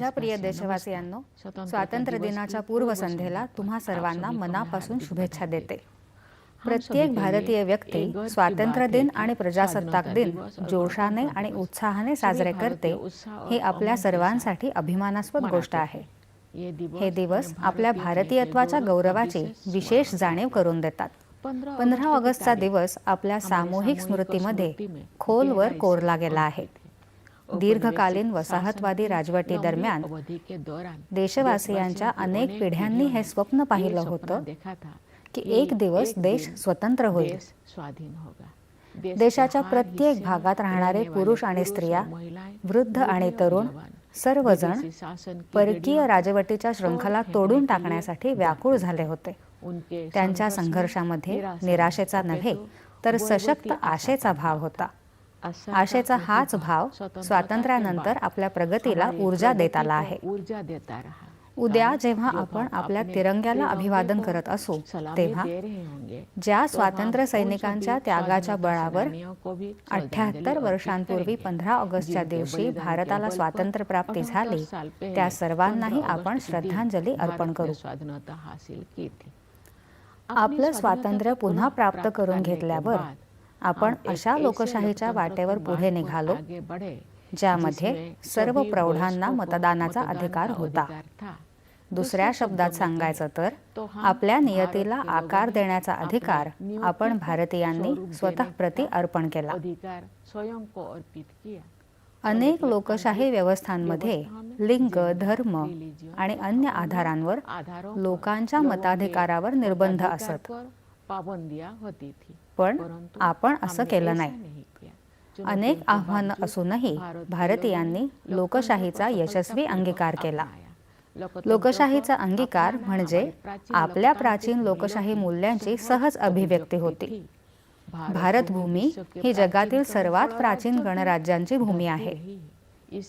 माझ्या प्रिय देशवासियांनो स्वातंत्र्य दिनाच्या पूर्वसंध्येला तुम्हा सर्वांना मनापासून शुभेच्छा देते. प्रत्येक भारतीय व्यक्ती स्वातंत्र्य दिन आणि प्रजासत्ताक दिन जोशाने आणि उत्साहाने साजरे करते ही आपल्या सर्वांसाठी अभिमानास्पद गोष्ट आहे. हे दिवस आपल्या भारतीयत्वाच्या गौरवाची विशेष जाणीव करून देतात. पंधरा ऑगस्टचा दिवस आपल्या सामूहिक स्मृतीमध्ये खोलवर कोरला गेला आहे. दीर्घकालीन वसाहतवादी राजवटी दरम्यान देशवासियांच्या अनेक पिढ्यांनी हे स्वप्न पाहिलं होतं की एक दिवस देश स्वतंत्र होईल. देशाच्या प्रत्येक भागात राहणारे पुरुष आणि स्त्रिया वृद्ध आणि तरुण सर्वजण परकीय राजवटीच्या शृंखला तोडून टाकण्यासाठी व्याकुळ झाले होते. त्यांच्या संघर्षामध्ये निराशेचा नव्हे तर सशक्त आशेचा भाव होता. आशेचा हाच भाव स्वातंत्र्यानंतर आपल्या प्रगतीला ऊर्जा देत आला आहे. ऊर्जा देता उद्या जेव्हा आपण आपल्या तिरंग्याला अभिवादन करत असू तेव्हा ज्या स्वातंत्र्य सैनिकांच्या त्यागाच्या बळावर अठ्याहत्तर वर्षांपूर्वी पंधरा ऑगस्टच्या दिवशी भारताला स्वातंत्र्य प्राप्ती झाली. त्या सर्वांनाही आपण श्रद्धांजली अर्पण करू. आपलं स्वातंत्र्य पुन्हा प्राप्त करून घेतल्यावर आपण अशा लोकशाहीच्या वाटेवर पुढे निघालो ज्यामध्ये सर्व प्रौढांना मतदानाचा अधिकार होता. दुसऱ्या शब्दात सांगायचं तर आपल्या नियतीला आकार देण्याचा अधिकार आपण भारतीयांनी स्वतः प्रती अर्पण केला. अनेक लोकशाही व्यवस्थांमध्ये लिंग धर्म आणि अन्य आधारांवर आधारों लोकांच्या मताधिकारावर निर्बंध असत. पण आपण असं केलं नाही. अनेक आव्हानं असूनही भारतीयांनी लोकशाहीचा यशस्वी अंगीकार केला. लोकशाहीचा अंगीकार म्हणजे आपल्या प्राचीन लोकशाही मूल्यांची सहज अभिव्यक्ती होती. भारतभूमी ही जगातील सर्वात प्राचीन गणराज्यांची भूमी आहे.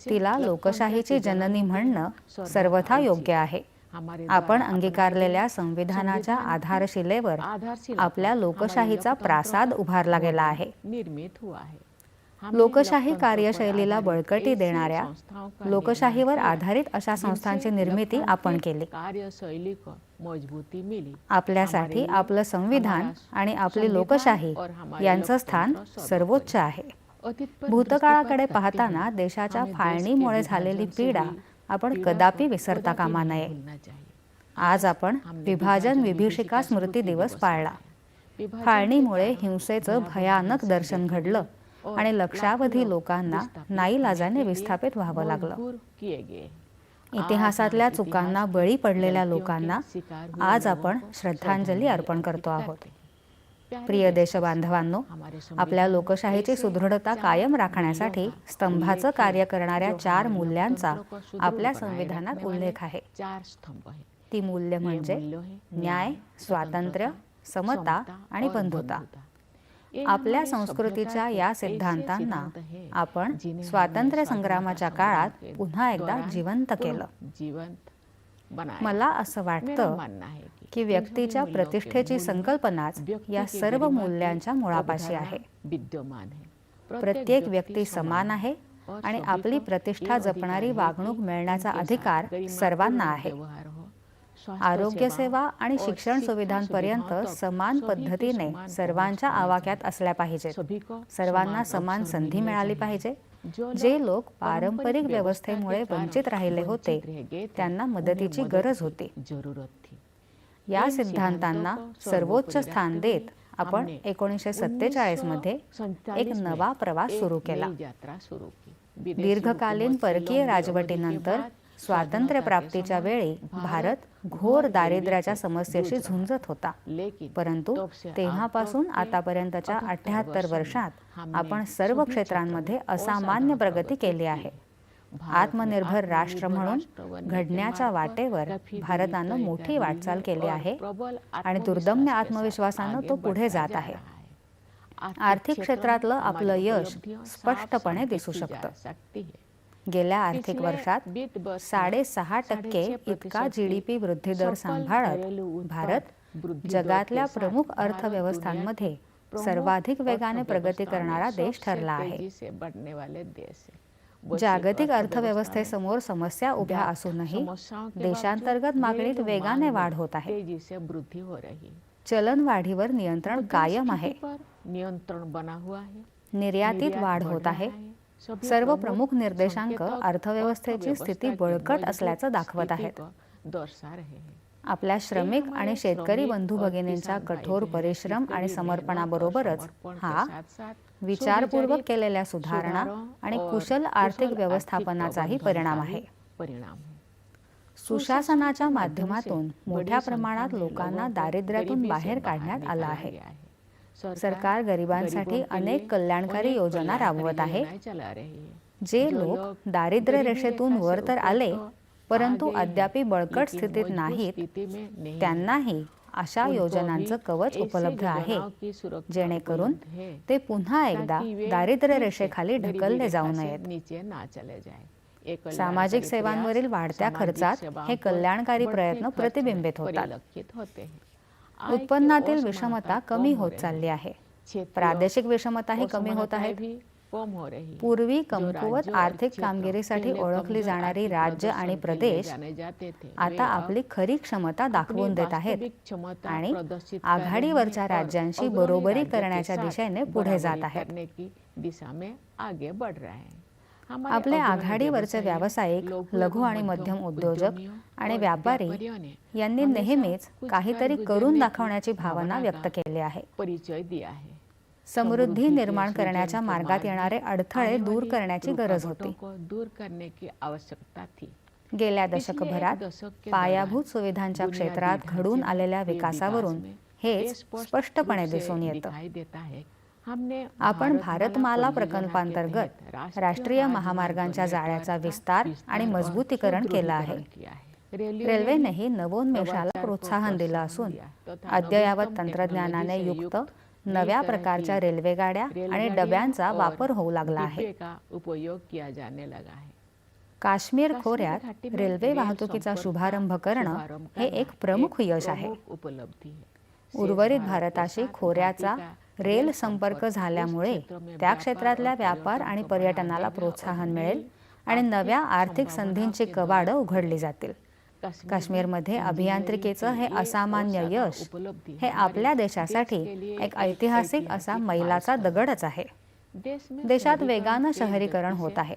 तिला लोकशाहीची जननी म्हणणं सर्वथा योग्य आहे. आपण अंगीकारलेल्या संविधानाच्या आधारशिलेवर आपल्या लोकशाहीचा प्रासाद उभारला गेला आहे. निर्मित हुआ लोकशाही कार्यशैलीला बळकटी देणाऱ्या लोकशाहीवर आधारित अशा संस्थांची निर्मिती आपण केली. आपल्यासाठी आपलं संविधान आणि आपली लोकशाही यांचं स्थान सर्वोच्च आहे. भूतकाळाकडे पाहताना देशाच्या फाळणीमुळे झालेली पीडा आपण कदापि विसरता कामा नये. आज आपण विभाजन विभीषिका स्मृती दिवस पाळला. फाळणीमुळे हिंसेचं भयानक दर्शन घडलं आणि लक्षावधी लोकांना नाईलाजाने विस्थापित व्हावं लागलं. इतिहासातल्या चुकांना बळी पडलेल्या लोकांना आज आपण श्रद्धांजली अर्पण करतो आहोत. प्रिय देशबांधवांनो आपल्या लोकशाहीची सुदृढता कायम राखण्यासाठी स्तंभाचं कार्य करणाऱ्या चार मूल्यांचा आपल्या संविधानात उल्लेख आहे. ती मूल्य म्हणजे न्याय स्वातंत्र्य समता आणि बंधुता. आपल्या संस्कृतीच्या या सिद्धांतांना आपण स्वातंत्र्य संग्रामाच्या काळात पुन्हा एकदा जिवंत केलं. जिवंत मला असं वाटतं है कि व्यक्तीच्या प्रतिष्ठेची संकल्पनाच या सर्व मूल्यांच्या मुळापाशी आहे. है. प्रत्येक व्यक्ती समान आहे आणि आपली प्रतिष्ठा जपणारी वागणूक मिळण्याचा अधिकार सर्वांना आहे. हो. आरोग्य सेवा आणि शिक्षण सुविधांपर्यंत समान पद्धतीने सर्वांच्या आवाक्यात असल्या पाहिजेत. सर्वांना समान संधी मिळाली पाहिजे. जे लोक पारंपरिक व्यवस्थेमुळे वंचित राहिले होते त्यांना मदतीची गरज होती. या सिद्धांतांना सर्वोच्च स्थान देत आपण एकोणीसशे सत्तेचाळीसमध्ये एक नवा प्रवास सुरू केला. दीर्घकालीन परकीय राजवटीनंतर स्वातंत्र्य प्राप्तीच्या वेळी भारत घोर दारिद्र्याच्या समस्येशी झुंजत होता. परंतु तेव्हापासून आतापर्यंतच्या अठ्याहत्तर वर्षात आपण सर्व क्षेत्रांमध्ये असामान्य प्रगती केली आहे. आत्मनिर्भर राष्ट्र म्हणून घडण्याच्या वाटेवर भारतानं मोठी वाटचाल केली आहे आणि दुर्दम्य आत्मविश्वासानं तो पुढे जात आहे. आर्थिक क्षेत्रातलं आपलं यश स्पष्टपणे दिसू शकतं. गेल्या आर्थिक वर्षात साडेसहा टक्के इतका जीडीपी वृद्धी दर सांभाळत भारत जगातल्या प्रमुख अर्थव्यवस्थांमध्ये सर्वाधिक वेगाने प्रगती करणारा देश ठरला आहे. जागतिक अर्थव्यवस्थेसमोर समस्या उभ्या असूनही देशांतर्गत मागणीत वेगाने वाढ होत आहे. हो रही है. चलनवाढीवर नियंत्रण कायम आहे. नियंत्रण बना हुआ है. निर्यातीत निर्यात वाढ होत आहे. सर्व प्रमुख निर्देशांक अर्थव्यवस्थेची स्थिती बळकट असल्याचं दाखवत आहेत. आपल्या श्रमिक ते आणि शेतकरी बंधू भगिनींच्या कठोर परिश्रम आणि समर्पणाबरोबरच हा विचारपूर्वक केलेल्या सुधारणा सुधारों आणि कुशल आर्थिक व्यवस्थापनाचाही परिणाम आहे. सुशासनाच्या माध्यमातून मोठ्या प्रमाणात लोकांना दारिद्र्यातून बाहेर काढण्यात आलं आहे. सरकार गरिबांसाठी अनेक कल्याणकारी योजना राबवत आहे. जे लोक दारिद्र्य रेषेतून वर तर आले परंतु अद्यापी बळकट स्थितीत नाहीत. त्यांनाही अशा योजनांचं कवच उपलब्ध आहे जेणेकरून ते पुन्हा एकदा दारिद्र्य रेषेखाली ढकलले जाऊ नयेत. सामाजिक सेवांवरील वाढत्या खर्चात हे कल्याणकारी प्रयत्न प्रतिबिंबित होतात. उत्पन्नातील विषमता कमी होत चालली आहे. प्रादेशिक विषमताही कमी होत आहे. पूर्वी कमकुवत आर्थिक कामगिरीसाठी ओळखली जाणारी राज्य आणि प्रदेश आता आपली खरी क्षमता दाखवून देत आहेत आणि आघाडीवरच्या राज्यांशी बरोबरी करण्याच्या दिशेने पुढे जात आहेत. आपले आघाडीवरचे व्यावसायिक लघु आणि मध्यम उद्योजक आणि व्यापारी यांनी नेहमीच काहीतरी करून दाखवण्याची भावना व्यक्त केली आहे. परिचय दिया है समृद्धी निर्माण करण्याच्या मार्गात येणारे अडथळे दूर करण्याची गरज होती. दूर करने की आवश्यकता थी. गेल्या दशकभरात पायाभूत सुविधांच्या क्षेत्रात घडून आलेल्या विकासावरून हे स्पष्टपणे दिसून येतं. आपण भारतमाला प्रकल्पांतर्गत राष्ट्रीय महामार्गांच्या जाळ्याचा विस्तार आणि मजबूतीकरण केलं आहे. रेल्वेनेही नवोन्मेषाला प्रोत्साहन दिलं असून अद्ययावत तंत्रज्ञानाने युक्त नव्या प्रकारच्या रेल्वे गाड्या आणि डब्यांचा वापर होऊ लागला आहे. उपयोग किया जाने लगा है. काश्मीर खोऱ्यात रेल्वे वाहतुकीचा शुभारंभ करणं हे एक प्रमुख यश आहे. उर्वरित भारताशी खोऱ्याचा रेल संपर्क झाल्यामुळे त्या क्षेत्रातल्या व्यापार आणि पर्यटनाला प्रोत्साहन मिळेल आणि नव्या आर्थिक संधींची कवाडं उघडली जातील. काश्मीरमध्ये अभियांत्रिकेचं हे असामान्य यश हे आपल्या देशासाठी एक ऐतिहासिक असा मैलाचा दगडच आहे. देशात वेगानं शहरीकरण होत आहे.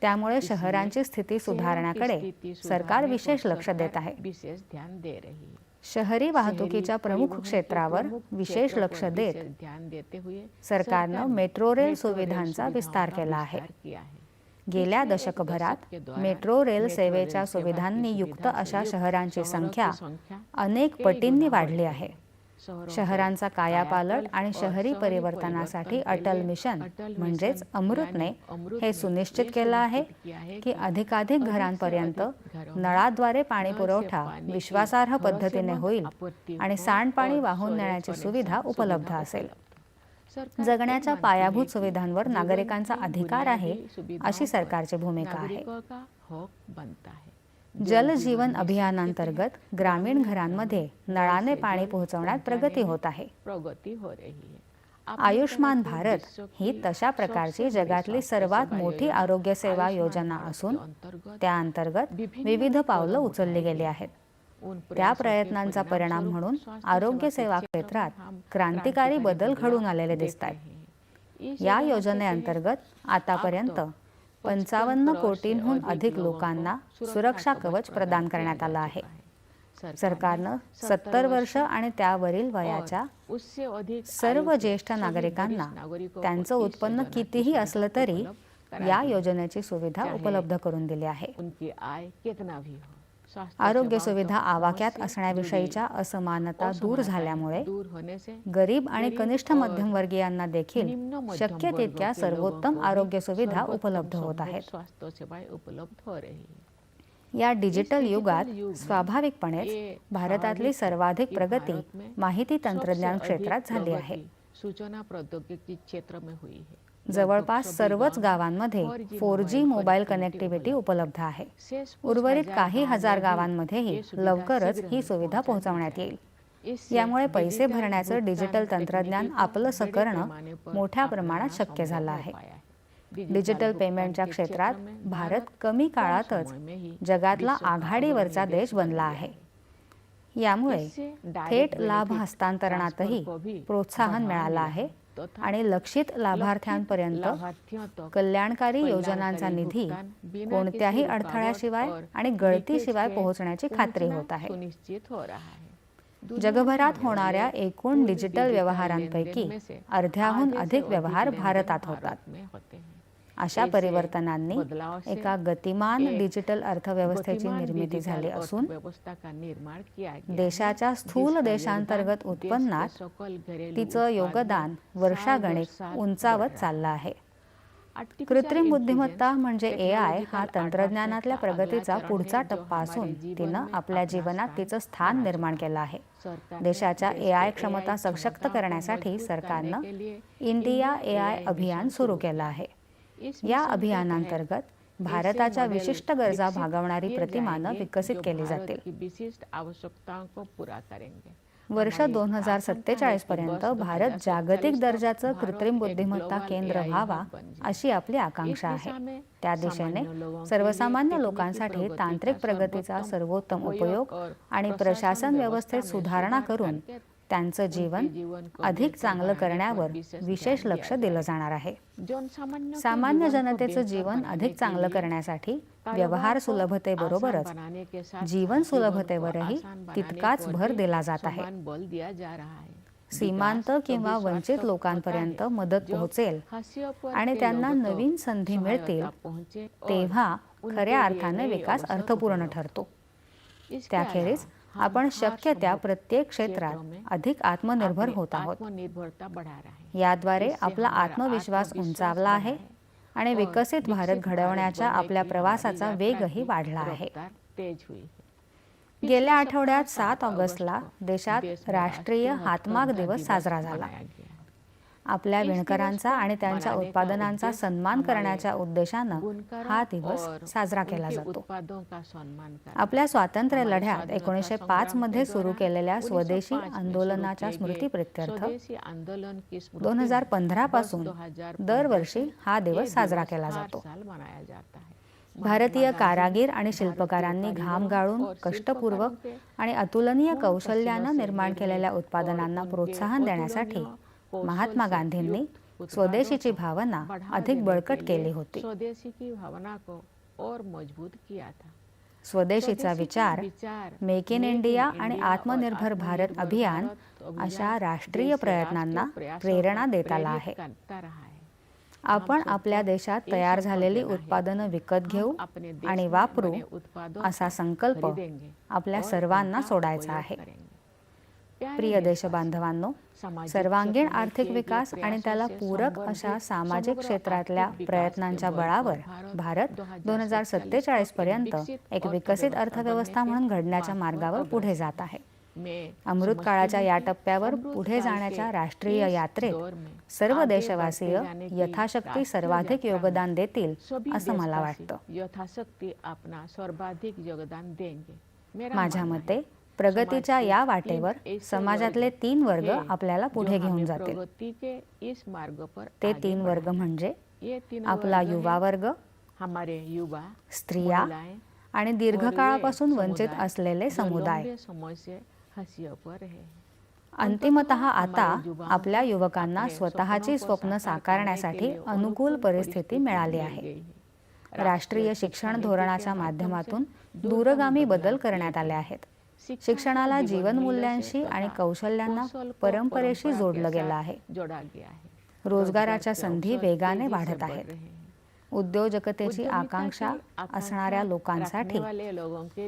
त्यामुळे शहरांची स्थिती सुधारण्याकडे सरकार विशेष लक्ष देत आहे. शहरी वाहतुकीच्या प्रमुख क्षेत्रावर विशेष लक्ष देत सरकारनं मेट्रो रेल सुविधांचा विस्तार केला आहे. गेल्या दशकभरात मेट्रो रेल सेवेच्या सुविधांनी युक्त अशा शहरांची संख्या अनेक पटींनी वाढली आहे. शहरांचा कायापालट आणि शहरी परिवर्तनासाठी अटल मिशन म्हणजेच अमृतने हे सुनिश्चित केलं आहे की अधिकाधिक घरांपर्यंत नळाद्वारे पाणी पुरवठा विश्वासार्ह पद्धतीने होईल आणि सांडपाणी वाहून नेण्याची सुविधा उपलब्ध असेल. जगण्याच्या पायाभूत सुविधांवर नागरिकांचा अधिकार आहे अशी सरकारची भूमिका आहे? बनता है जल जीवन अभियानांतर्गत ग्रामीण घरांमध्ये नळाने पाणी पोहोचवण्यात प्रगती होत आहे. प्रगती हो रही है। आयुष्मान भारत ही तशा प्रकारची जगातली सर्वात मोठी आरोग्य सेवा योजना असून त्या अंतर्गत विविध पावलं उचलली गेली आहेत. त्या प्रयत्नांचा परिणाम म्हणून आरोग्य सेवा क्षेत्रात क्रांतिकारी बदल घडून आलेले दिसत आहेत. या योजनेअंतर्गत आतापर्यंत पंचावन्न कोटींहून अधिक लोकांना सुरक्षा कवच प्रदान करण्यात आलं आहे. सरकारनं सत्तर वर्ष आणि त्यावरील वयाच्या सर्व ज्येष्ठ नागरिकांना त्यांचं उत्पन्न कितीही असलं तरी या योजनेची सुविधा उपलब्ध करून दिली आहे. आरोग्य सुविधा आवाक्यात असण्याविषयीच्या असमानता दूर झाल्यामुळे गरीब आणि कनिष्ठ मध्यमवर्गीयांना देखील शक्य तितक्या सर्वोत्तम आरोग्य सुविधा उपलब्ध होत आहेत. या डिजिटल युगात स्वाभाविकपणेच भारतातली सर्वाधिक प्रगती माहिती तंत्रज्ञान क्षेत्रात झाली आहे. सूचना प्रौद्योगिकी क्षेत्र में हुई है. जवळपास सर्वच गावांमध्ये फोर जी मोबाईल कनेक्टिव्हिटी उपलब्ध आहे. उर्वरित काही हजार गावांमध्येही लवकरच ही सुविधा पोहोचवण्यात येईल. यामुळे पैसे भरण्याचं डिजिटल तंत्रज्ञान आपलंसं करणं मोठ्या प्रमाणात शक्य झालं आहे. डिजिटल पेमेंटच्या क्षेत्रात भारत कमी काळातच जगातला आघाडीवरचा देश बनला आहे. यामुळे थेट लाभ हस्तांतरणातही प्रोत्साहन मिळालं आहे. आणि लक्षित लाभार्थ्यांपर्यंत कल्याणकारी योजनांचा निधी कोणत्याही अडथळ्याशिवाय आणि गळतीशिवाय पोहोचण्याची खात्री होत आहे. जगभरात होणाऱ्या एकूण डिजिटल व्यवहारांपैकी अर्ध्याहून अधिक व्यवहार भारतात होतात अशा परिवर्तनांनी एका गतिमान डिजिटल अर्थव्यवस्थेची निर्मिती झाली असून देशाच्या स्थूल देशांतर्गत उत्पन्नात तिचं योगदान वर्षागणिक उंचावत चाललं आहे. कृत्रिम बुद्धिमत्ता म्हणजे ए आय हा तंत्रज्ञानातल्या प्रगतीचा पुढचा टप्पा असून तिनं आपल्या जीवनात तिचं स्थान निर्माण केलं आहे. देशाच्या ए आय क्षमता सशक्त करण्यासाठी सरकारनं इंडिया ए आय अभियान सुरू केलं आहे. या अभियानांतर्गत भारताच्या विशिष्ट गरजा भागवणारी प्रतिमानं विकसित केली जातील. वर्ष दोन हजार सत्तेचाळीस पर्यंत भारत जागतिक दर्जाचं कृत्रिम बुद्धिमत्ता केंद्र व्हावा अशी आपली आकांक्षा आहे. त्या दिशेने सर्वसामान्य लोकांसाठी तांत्रिक प्रगतीचा सर्वोत्तम उपयोग आणि प्रशासन व्यवस्थेत सुधारणा करून त्यांचं जीवन अधिक चांगलं करण्यावर विशेष लक्ष दिलं जाणार आहे? सामान्य जनतेचं जीवन अधिक चांगलं करण्यासाठी व्यवहार सुलभतेबरोबरच जीवन सुलभतेवरही तितकाच भर दिला जात आहे. सीमांत किंवा वंचित लोकांपर्यंत मदत पोहोचेल आणि त्यांना नवीन संधी मिळतील तेव्हा खऱ्या अर्थाने विकास अर्थपूर्ण ठरतो. त्याखेरीज आपण शक्य त्या प्रत्येक क्षेत्रात अधिक आत्मनिर्भर होत आहोत. याद्वारे आपला आत्मविश्वास उंचावला आहे आणि विकसित भारत घडवण्याच्या आपल्या प्रवासाचा वेगही वाढला आहे. गेल्या आठवड्यात सात ऑगस्टला देशात राष्ट्रीय हातमाग दिवस साजरा झाला. आपल्या विणकरांचा आणि त्यांच्या उत्पादनांचा सन्मान करण्याच्या उद्देशानं हा दिवस साजरा केला जातो. आपल्या स्वातंत्र्य लढ्यात एकोणीसशे पाच मध्ये सुरू केलेल्या स्वदेशी आंदोलनाच्या स्मृतीप्रित्यर्थ स्मृति दोन हजार पंधरा पासून 2015 दरवर्षी हा दिवस साजरा केला जातो. भारतीय कारागीर आणि शिल्पकारांनी घाम गाळून कष्टपूर्वक आणि अतुलनीय कौशल्यानं निर्माण केलेल्या उत्पादनांना प्रोत्साहन देण्यासाठी महात्मा गांधींनी स्वदेशीची भावना अधिक बळकट केली होती. स्वदेशी की भावना को और मजबूत किया था. स्वदेशीचा विचार मेक इन इंडिया आणि आत्मनिर्भर भारत अभियान अशा राष्ट्रीय प्रयत्नांना प्रेरणा देत आला आहे. आपण आपल्या देशात तयार झालेली उत्पादनं विकत घेऊ आणि वापरू असा संकल्प आपल्या सर्वांना सोडायचा आहे. प्रिय देशबांधवांनो सर्वांगीण आर्थिक विकास आणि त्याला पूरक अशा सामाजिक क्षेत्रातल्या प्रयत्नांच्या बळावर भारत दोन हजार 2047 सत्तेचाळीस पर्यंत एक विकसित अर्थव्यवस्था म्हणून घडण्याच्या मार्ग मार्गावर पुढे जात आहे. अमृत काळाच्या या टप्प्यावर पुढे जाण्याच्या राष्ट्रीय यात्रेत सर्व देशवासीय यथाशक्ती सर्वाधिक योगदान देतील असं मला वाटतं. यथाशक्ती अपना सर्वाधिक योगदान देंगे. माझ्या मते प्रगतीच्या या वाटेवर समाजातले तीन वर्ग आपल्याला पुढे घेऊन जातील. प्रगति के इस मार्ग पर ते तीन वर्ग। म्हणजे आपला युवा वर्ग हमारे युवा स्त्रिया आणि दीर्घकाळापासून वंचित असलेले समुदाय. अंतिमत आता आपल्या युवकांना स्वतःची स्वप्न साकार साकारण्यासाठी अनुकूल परिस्थिती मिळाली आहे। राष्ट्रीय शिक्षण धोरणाच्या माध्यमातून दूरगामी बदल करण्यात आले आहेत. शिक्षणाला जीवनमूल्यांशी आणि कौशल्यांना परंपरेशी परंपरा जोडलं गेलं आहे. रोजगाराच्या संधी वेगाने वाढत आहेत। उद्योजकतेची आकांक्षा असणाऱ्या लोकांसाठी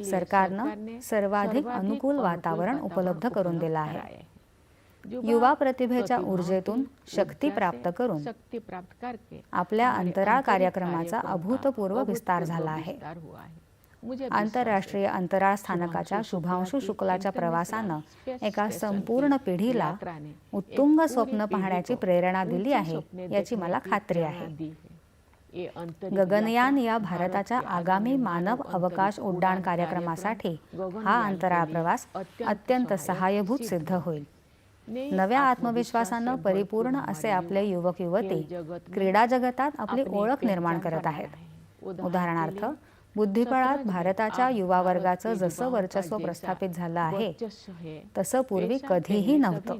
सरकारनं सर्वाधिक अनुकूल वातावरण उपलब्ध करून दिलं आहे। युवा प्रतिभेच्या ऊर्जेतून शक्ती प्राप्त करून आपल्या अंतराळ कार्यक्रमाचा अभूतपूर्व विस्तार झाला आहे. आंतरराष्ट्रीय अंतराळ स्थानकाच्या शुभांशू शुक्लाच्या प्रवासानं एका संपूर्ण पिढीला उत्तुंग स्वप्न पाहण्याची प्रेरणा दिली आहे याची मला खात्री आहे. गगनयान या भारताच्या आगामी मानव अवकाश उड्डाण कार्यक्रमासाठी हा अंतराळ प्रवास अत्यंत सहाय्यभूत सिद्ध होईल. नव्या आत्मविश्वासानं परिपूर्ण असे आपले युवक युवती क्रीडा जगतात आपली ओळख निर्माण करत आहेत. उदाहरणार्थ बुद्धिबळात भारताच्या युवा वर्गाचं जसं वर्चस्व प्रस्थापित झालं आहे तसं पूर्वी कधीही नव्हतं.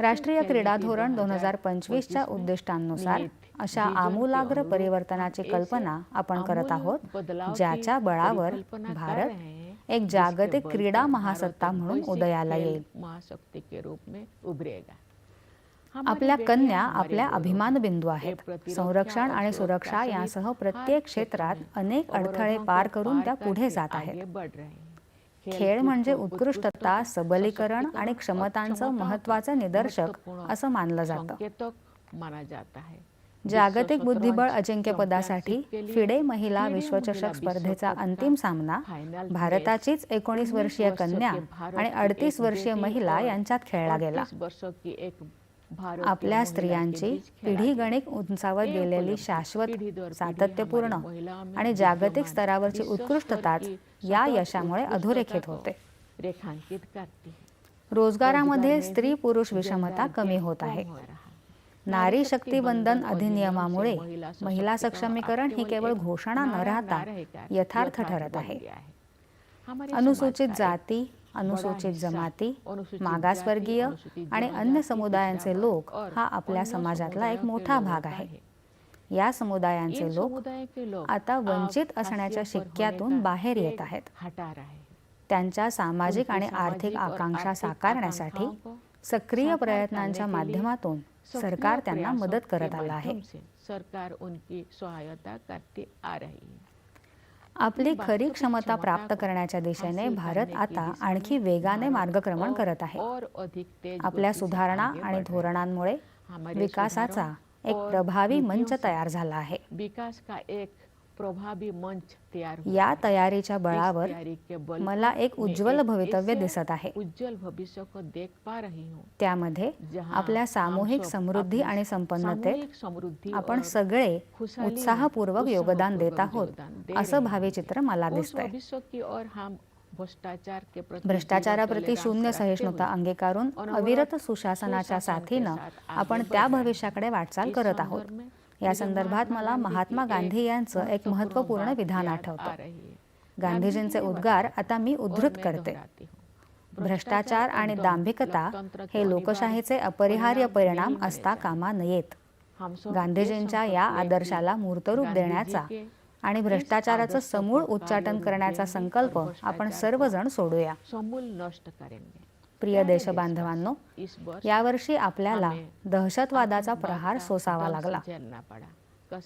राष्ट्रीय क्रीडा धोरण दोन हजार पंचवीसच्या उद्दिष्टांनुसार अशा आमूलाग्र परिवर्तनाची कल्पना आपण करत आहोत ज्याच्या बळावर भारत एक जागतिक क्रीडा महासत्ता म्हणून उदयाला येईल. महाशक्ति के रूप में उभरेगा. आपल्या कन्या आपल्या अभिमान बिंदू आहेत. संरक्षण आणि सुरक्षा यासह प्रत्येक क्षेत्रात अनेक अडथळे पार करून त्या पुढे जात आहेत. खेळ म्हणजे उत्कृष्टता सबलीकरण आणि क्षमतांचं महत्वाचं निदर्शक असं मानलं जातं. जागतिक बुद्धिबळ अजिंक्यपदासाठी फिडे महिला विश्वचषक स्पर्धेचा अंतिम सामना. भारताचीच एकोणीस वर्षीय कन्या आणि अडतीस वर्षीय महिला यांच्यात खेळला गेला. 38 वर्षों की एक भारतीय आपल्या स्त्रियांची पिढी. गणिक उंचावत हे गेलेली शाश्वत सातत्यपूर्ण आणि जागतिक स्तरावरची उत्कृष्टताच या यशामुळे अधोरेखित होते रेखांकित करती रोजगारामध्ये स्त्री पुरुष विषमता कमी होत आहे. नारी शक्ती बंधन अधिनियम अधिनियमामुळे महिला सक्षमीकरण ही केवळ एक घोषणा न राहता यथार्थ ठरत आहे अनुसूचित जाती अनुसूचित जमाती मागासवर्गीय आणि अन्य समुदायांचे लोक हा आपल्या समाजातला एक मोठा भाग आहे. या समुदायांचे लोक आता वंचित असण्याच्या शिक्क्यातून बाहेर येत आहेत. त्यांच्या सामाजिक आणि आर्थिक आकांक्षा साकारण्यासाठी सक्रिय साकार प्रयत्नांच्या माध्यमातून सरकार त्यांना मदत करत आलं आहे सरकार उनकी सहायता करती आ रही है आपली खरी क्षमता प्राप्त करण्याच्या दिशेने भारत आता आणखी वेगाने मार्गक्रमण करत आहे आपल्या सुधारणा आणि. धोरणांमुळे विकासाचा एक प्रभावी मंच तयार झाला आहे विकास का एक प्रभावी मंच तैयार या. तयारीच्या बळावर बल मला एक उज्ज्वल भवितव्य दिसत आहे उज्जवल भविष्य को देख पा रही हूँ त्यामध्ये आपल्या सामूहिक समृद्धी आणि संपन्नतेत समृद्धी आपण सगळे उत्साहपूर्वक योगदान देत आहोत असं रहे हैं. भावी चित्र मला दिसतंय भ्रष्टाचाराप्रती शून्य सहिष्णुता अंगीकारून अविरत सुशासनाच्या साथीनं आपण त्या. भविष्याकडे वाटचाल करत आहोत या संदर्भात मला महात्मा गांधी यांचं एक महत्त्वपूर्ण विधान आठवतं. गांधीजींचे उद्गार आता मी उद्धृत करते. भ्रष्टाचार आणि दांभिकता हे लोकशाहीचे अपरिहार्य परिणाम असता कामा नयेत. गांधीजींच्या या आदर्शाला मूर्तरूप देण्याचा आणि भ्रष्टाचाराचं समूळ उच्चाटन करण्याचा संकल्प आपण सर्वजण सोडूया. समूल नष्ट करेन प्रिय देशबांधवांनो यावर्षी आपल्याला दहशतवादाचा प्रहार सोसावा लागला.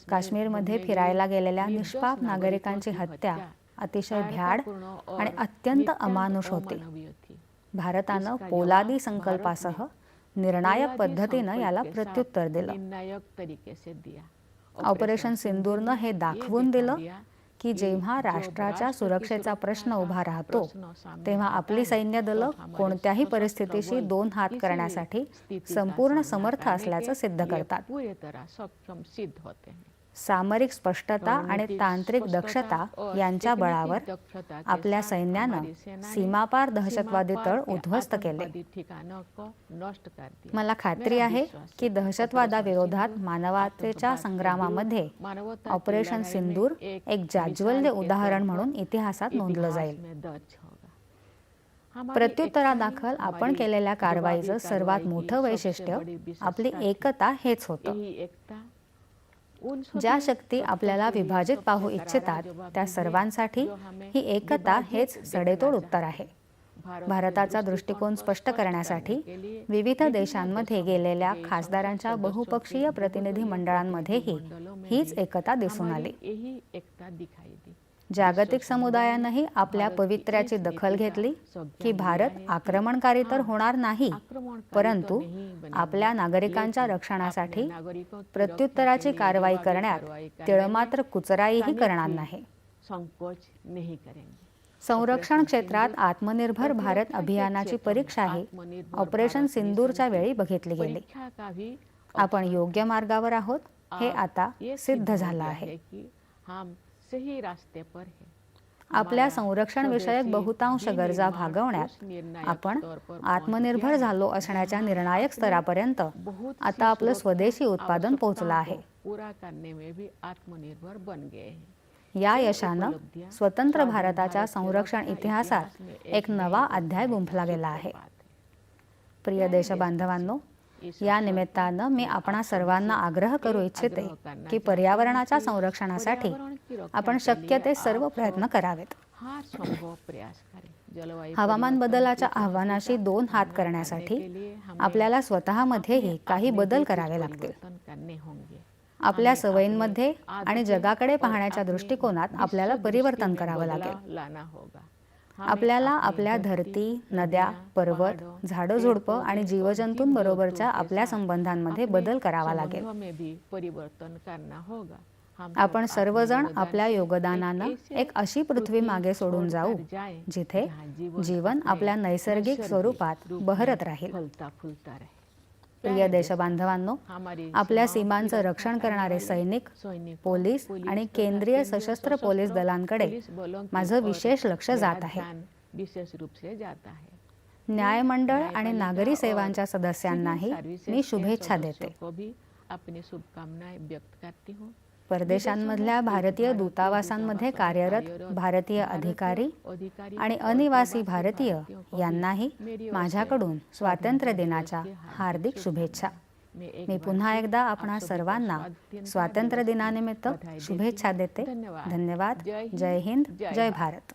काश्मीरमध्ये फिरायला गेले गेलेल्या निष्पाप नागरिकांची हत्या अतिशय भ्याड आणि अत्यंत अमानुष होती. भारतानं पोलादी संकल्पासह निर्णायक पद्धतीनं याला प्रत्युत्तर दिलं. ऑपरेशन सिंदूरनं हे दाखवून दिखा दिलं की जेव्हा राष्ट्राच्या सुरक्षेचा प्रश्न उभा राहतो तेव्हा आपली सैन्य दलं कोणत्याही परिस्थितीशी दोन हात करण्यासाठी संपूर्ण समर्थ असल्याचं सिद्ध करतात. सामरिक स्पष्टता आणि तांत्रिक दक्षता यांच्या बळावर आपल्या सैन्यानं सीमापार दहशतवादी तळ उद्ध्वस्त केले. मला खात्री आहे की दहशतवादाविरोधात ऑपरेशन मानवतेच्या संग्रामामध्ये ऑपरेशन सिंदूर एक जाज्वल्य उदाहरण म्हणून इतिहासात नोंदलं जाईल प्रत्युत्तरादाखल आपण केलेल्या कारवाईचं सर्वात मोठं वैशिष्ट्य आपली. एकता हेच होतं ज्या शक्ती आपल्याला विभाजित पाहू इच्छितात त्या सर्वांसाठी ही एकता हेच सडेतोड उत्तर आहे. भारताचा दृष्टिकोन स्पष्ट करण्यासाठी विविध देशांमध्ये गेलेल्या खासदारांच्या बहुपक्षीय प्रतिनिधी मंडळांमध्येही हीच एकता दिसून आली. जागतिक समुदायानंही आपल्या पवित्र्याची दखल घेतली की भारत आक्रमणकारी तर होणार नाही परंतु आपल्या नागरिकांच्या रक्षणासाठी प्रत्युत्तराची कारवाई करण्यात तिळमात्र कुचराईही करणार नाही. संरक्षण क्षेत्रात आत्मनिर्भर भारत अभियानाची परीक्षाही ऑपरेशन सिंदूरच्या वेळी बघितली गेली. आपण योग्य मार्गावर आहोत हे आता सिद्ध झालं गया है रास्ते पर हैं. आपल्या संरक्षण विषयक बहुतांश गरजा भागवण्यात आपण आत्मनिर्भर झालो असण्याच्या निर्णायक स्तरापर्यंत आता आपलं स्वदेशी उत्पादन पोहोचलं आहे या यशानं स्वतंत्र भारताच्या संरक्षण इतिहासात एक नवा अध्याय गुंफला गेला आहे. प्रिय देशबांधवांनो या निमित्तानं मी आपणा सर्वांना आग्रह करू इच्छिते की पर्यावरणाच्या संरक्षणासाठी आपण शक्य ते सर्व प्रयत्न करावेत. हवामान बदलाच्या आव्हानाशी दोन हात करण्यासाठी आपल्याला स्वतःमध्येही काही बदल करावे लागतील. परिवर्तन आपल्या सवयींमध्ये आणि जगाकडे पाहण्याच्या दृष्टिकोनात आपल्याला परिवर्तन करावं लागेल. आपल्याला आपल्या धरती नद्या पर्वत झाडं झुडपं आणि जीवजंतूंबरोबरच्या आपल्या संबंधांमध्ये बदल करावा लागेल. आपण सर्वजण आपल्या योगदानानं एक अशी पृथ्वी मागे सोडून जाऊ जिथे जीवन आपल्या नैसर्गिक स्वरूपात बहरत राहील. प्रिय देशबांधवांनो आपल्या सीमांचं रक्षण करणारे सैनिक पोलीस आणि केंद्रीय सशस्त्र पोलीस दलांकडे माझं विशेष लक्ष जात आहे. न्यायमंडळ आणि नागरी सेवांच्या सदस्यांनाही मी शुभेच्छा देते. परदेशांमधल्या भारतीय दूतावासांमध्ये कार्यरत भारतीय अधिकारी आणि अनिवासी भारतीय यांनाही माझ्याकडून स्वातंत्र्य दिनाच्या हार्दिक शुभेच्छा. मी पुन्हा एकदा आपणा सर्वांना स्वातंत्र्य दिनानिमित्त शुभेच्छा देते. धन्यवाद. जय हिंद. जय भारत.